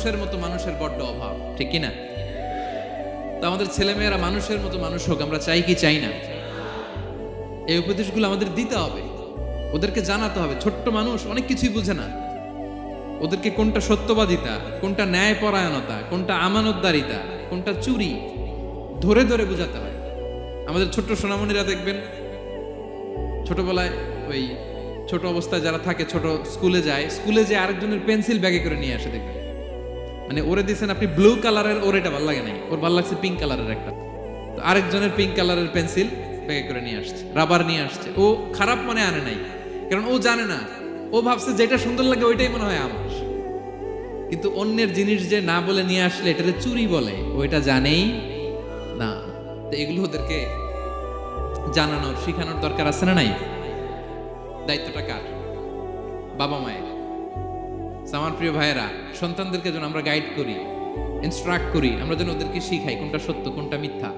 মানুষের মতো মানুষের বড্ড অভাব, ঠিক কি না? তো আমাদের ছেলেমেয়েরা মানুষের মতো মানুষ হোক, আমরা চাই কি চাই না? এই উপদেশগুলো আমাদের দিতে হবে। ওদেরকে জানাতে হবে, ছোট্ট মানুষ অনেক কিছুই বুঝে না। ওদেরকে কোনটা সত্যবাদিতা, কোনটা ন্যায়পরায়ণতা, কোনটা আমানতদারিতা, কোনটা চুরি, ধরে ধরে বুঝাতে হয়। আমাদের ছোট্ট সোনামণিরা দেখবেন, ছোটবেলায় ওই ছোট অবস্থায় যারা থাকে, ছোট স্কুলে যায়, স্কুলে যে আরেকজনের পেন্সিল ব্যাগে করে নিয়ে আসে দেখবেন। মানে ওরে দিয়েছেন আপনি ব্লু কালারের ওর এটা ভালো লাগে নাই। ওর ভালো লাগছে পিঙ্ক কালারের একটা। তো আরেকজনের পিঙ্ক কালারের পেন্সিল ব্যাগে করে নিয়ে আসছে রাবার নিয়ে আসছে। ও খারাপ মনে আনে নাই, কারণ ও জানে না। ও ভাবছে যেটা সুন্দর লাগে ওইটাই মনে হয় আমার। কিন্তু অন্যের জিনিস যে না বলে নিয়ে আসলে এটাতে চুরি বলে ওইটা জানেই না। তো এগুলো ওদেরকে জানানোর, শিখানোর দরকার আছে না নাই? দায়িত্বটা কার? বাবা মায়ের। আমার প্রিয় ভাইয়েরা, সন্তানদেরকে যেন আমরা গাইড করি ইনস্ট্রাক্ট করি, আমরা যেন ওদেরকে শিখাই কোনটা সত্য, কোনটা মিথ্যা।